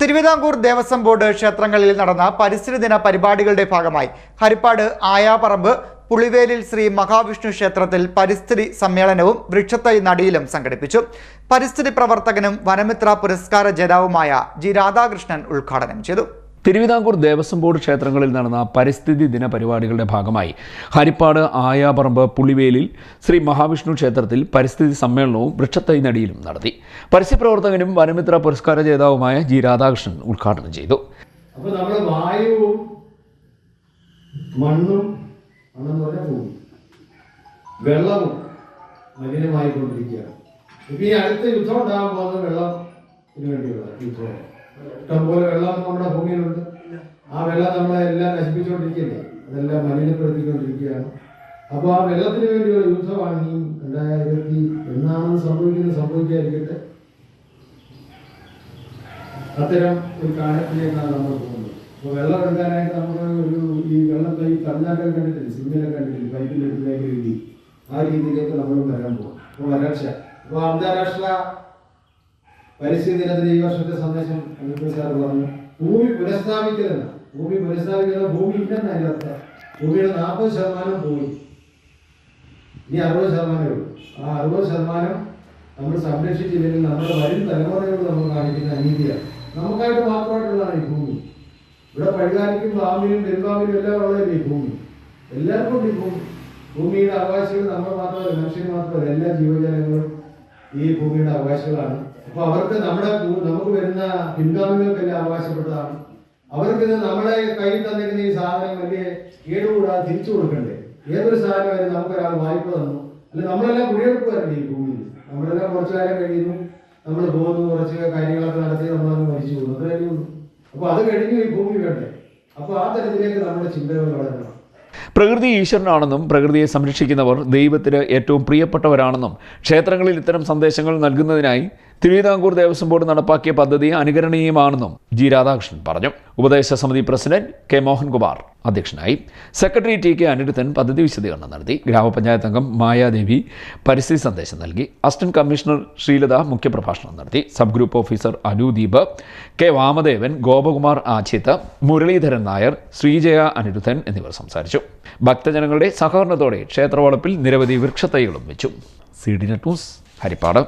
Thiruvithamkoor Devaswom board ക്ഷേത്രങ്ങളിൽ നടന്ന പരിസ്ഥിതി ദിന പരിപാടികളുടെ ഭാഗമായി ഹരിപ്പാട് ആയാപറമ്പ് പുളിവേലിൽ ശ്രീ മഹാവിഷ്ണു ക്ഷേത്രത്തിൽ പരിസ്ഥിതി സമ്മേളനവും വൃക്ഷത്തൈ നടിയിലും സംഘടിപ്പിച്ചു. പരിസ്ഥിതി പ്രവർത്തകനും വനമിത്ര പുരസ്കാര ജേതാവുമായ ജി രാധാകൃഷ്ണൻ ഉദ്ഘാടനം ചെയ്തു. തിരുവിതാംകൂർ ദേവസ്വം ബോർഡ് ക്ഷേത്രങ്ങളിൽ നടന്ന പരിസ്ഥിതി ദിന പരിപാടികളുടെ ഭാഗമായി ഹരിപ്പാട് ആയാപറമ്പ് പുളിവേലിൽ ശ്രീ മഹാവിഷ്ണു ക്ഷേത്രത്തിൽ പരിസ്ഥിതി സമ്മേളനവും വൃക്ഷത്തൈനടിയിലും നടത്തി. പരസ്യപ്രവർത്തകനും പ്രവർത്തകനും വനമിത്ര പുരസ്കാര ജേതാവുമായ ജി രാധാകൃഷ്ണൻ ഉദ്ഘാടനം ചെയ്തു. അപ്പോൾ നമ്മുടെ വായുവും മണ്ണും മണ്ണെന്ന് പറഞ്ഞാൽ വെള്ളവും മലിനമായി കൊണ്ടിരിക്കുകയാണ് ഇപ്പൊ ഈ അടുത്ത യുദ്ധം ഉണ്ടാകാൻ പോകുന്നത് വെള്ളത്തിന് വേണ്ടിയുള്ള ഇഷ്ടംപോലെ വെള്ളം നമ്മുടെ ഭൂമിയിലുണ്ട്. ആ വെള്ളം നമ്മളെ എല്ലാം നശിപ്പിച്ചുകൊണ്ടിരിക്കുകയല്ലേ? അതെല്ലാം മലിനപ്പെടുത്തിക്കൊണ്ടിരിക്കുകയാണ്. അപ്പോൾ ആ വെള്ളത്തിന് വേണ്ടിയുള്ള യുദ്ധമാണ് ഈ രണ്ടായിരത്തി എന്നാണെന്ന് സംഭവിക്കുന്നത് സംഭവിക്കാതിരിക്കട്ടെ. അത്തരം ഒരു കാലത്തിലേക്കാണ് നമ്മൾ പോകുന്നത്. അപ്പോൾ വെള്ളം എടുക്കാനായിട്ട് നമ്മൾ ഒരു ഈ വെള്ളം കൈ തമിഴ്നാട്ടിൽ കണ്ടിട്ടില്ല? സിമ്മിലൊക്കെ കണ്ടിട്ടില്ല? പൈപ്പിലെടുക്കുന്ന രീതി ആ രീതിയിലേക്ക് നമ്മൾ വരാൻ പോകും അപ്പോൾ വരൾച്ച. അപ്പോൾ അന്താരാഷ്ട്ര പരിസ്ഥിതി ദിനത്തിൽ ഈ വർഷത്തെ സന്ദേശം അമിത് സാർ പറഞ്ഞു. ഭൂമി പുനഃസ്ഥാപിക്കരുത്. ഭൂമി പുനഃസ്ഥാപിക്കുന്നത് ഭൂമി ഇല്ലെന്ന അതിനർത്ഥം ഭൂമിയുടെ നാൽപ്പത് ശതമാനം പോയി ഇനി അറുപത് ശതമാനമേ ഉള്ളൂ. ആ അറുപത് ശതമാനം നമ്മൾ സംരക്ഷിച്ചില്ലെങ്കിൽ നമ്മുടെ വരും തലമുറയോട് നമ്മൾ കാണിക്കുന്ന അനീതിയാണ് നമുക്കായിട്ട് മാത്രമായിട്ടുള്ളതാണ് ഈ ഭൂമി. ഇവിടെ പഴുകാനിക്കും പാമ്പിനും പെരുമ്പാമ്പിനും എല്ലാം ഉള്ളതല്ലേ ഈ ഭൂമി? എല്ലാവർക്കും ഈ ഭൂമി. ഭൂമിയുടെ അവകാശികൾ നമ്മൾ മാത്രമല്ല മനുഷ്യൻ മാത്രമല്ല എല്ലാ ജീവജാലങ്ങളും ഈ ഭൂമിയുടെ അവകാശികളാണ്. അപ്പൊ അവർക്ക് നമ്മുടെ നമുക്ക് വരുന്ന പിൻഗാമികൾക്കെല്ലാം അവകാശപ്പെട്ടതാണ്. അവർക്ക് ഇത് നമ്മളെ കയ്യിൽ തന്നിരിക്കുന്ന ഈ സാധനം വലിയ കേടുകൂടാതെ തിരിച്ചു കൊടുക്കണ്ടേ? ഏതൊരു സാധനമായാലും നമുക്കൊരാൾ വായ്പ തന്നു. അല്ല നമ്മളെല്ലാം കുഴിയെടുക്കുമായിരുന്നു ഈ ഭൂമിയിൽ. നമ്മളെല്ലാം കുറച്ചു കാലം കഴിയുന്നു. നമ്മൾ പോകുന്നു കുറച്ച് കാര്യങ്ങളൊക്കെ നടത്തി നമ്മളങ്ങ് മരിച്ചു പോകുന്നു. അത് ഉള്ളൂ. അപ്പൊ അത് കഴിഞ്ഞു ഈ ഭൂമി വേണ്ടേ? അപ്പൊ ആ തരത്തിലേക്ക് നമ്മുടെ ചിന്തകൾ വളരണം. പ്രകൃതി ഈശ്വരനാണെന്നും പ്രകൃതിയെ സംരക്ഷിക്കുന്നവർ ദൈവത്തിന് ഏറ്റവും പ്രിയപ്പെട്ടവരാണെന്നും ക്ഷേത്രങ്ങളിൽ ഇത്തരം സന്ദേശങ്ങൾ നൽകുന്നതിനായി തിരുവിതാംകൂർ ദേവസ്വം ബോർഡ് നടപ്പാക്കിയ പദ്ധതി അനുകരണീയമാണെന്നും ജി രാധാകൃഷ്ണൻ പറഞ്ഞു. ഉപദേശ സമിതി പ്രസിഡന്റ് കെ മോഹൻകുമാർ. അധ്യക്ഷനായി. സെക്രട്ടറി ടി കെ അനിരുദ്ധൻ പദ്ധതി വിശദീകരണം നടത്തി. ഗ്രാമപഞ്ചായത്ത് അംഗം മായാദേവി പരിസ്ഥിതി സന്ദേശം നൽകി. അസിസ്റ്റന്റ് കമ്മീഷണർ ശ്രീലത മുഖ്യപ്രഭാഷണം നടത്തി. Sub group officer Anudeep K Vamadevan Gopakumar Achith Muraleedharan Nair Sreejaya Anirudhan എന്നിവർ സംസാരിച്ചു. ഭക്തജനങ്ങളുടെ സഹകരണത്തോടെ ക്ഷേത്രവളപ്പിൽ നിരവധി വൃക്ഷത്തൈകളും വെച്ചു. C D News Haripad.